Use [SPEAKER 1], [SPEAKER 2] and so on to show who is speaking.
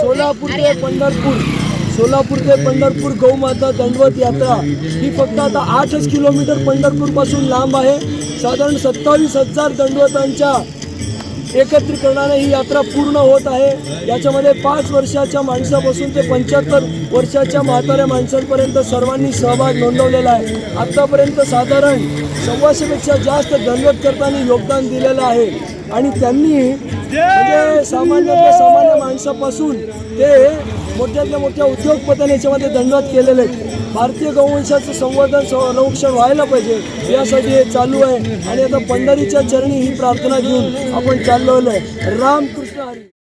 [SPEAKER 1] सोलापूर ते पंढरपूर. सोलापूर ते पंढरपूर गौमाता दंडवत यात्रा. ही फक्त आता आठच किलोमीटर पंढरपूरपासून लांब आहे. साधारण सत्तावीस हजार दंडवतांच्या एकत्रीकरणाने ही यात्रा पूर्ण होत आहे. याच्यामध्ये पाच वर्षाच्या माणसापासून ते पंच्याहत्तर वर्षाच्या म्हाताऱ्या माणसांपर्यंत सर्वांनी सहभाग नोंदवलेला आहे. आत्तापर्यंत साधारण सव्वाशेपेक्षा जास्त दंडवतकर्त्यांनी योगदान दिलेलं आहे. आणि त्यांनी म्हणजे सामान्यातल्या सामान्य माणसापासून ते मोठ्यातल्या मोठ्या उद्योगपत्यांनी याच्यामध्ये दंडवत केलेले आहेत. भारतीय गौवंशाचं संवर्धन संरक्षण व्हायला पाहिजे यासाठी हे चालू आहे. आणि आता पंढरीच्या चरणी ही प्रार्थना घेऊन आपण चाललो आहे रामकृष्ण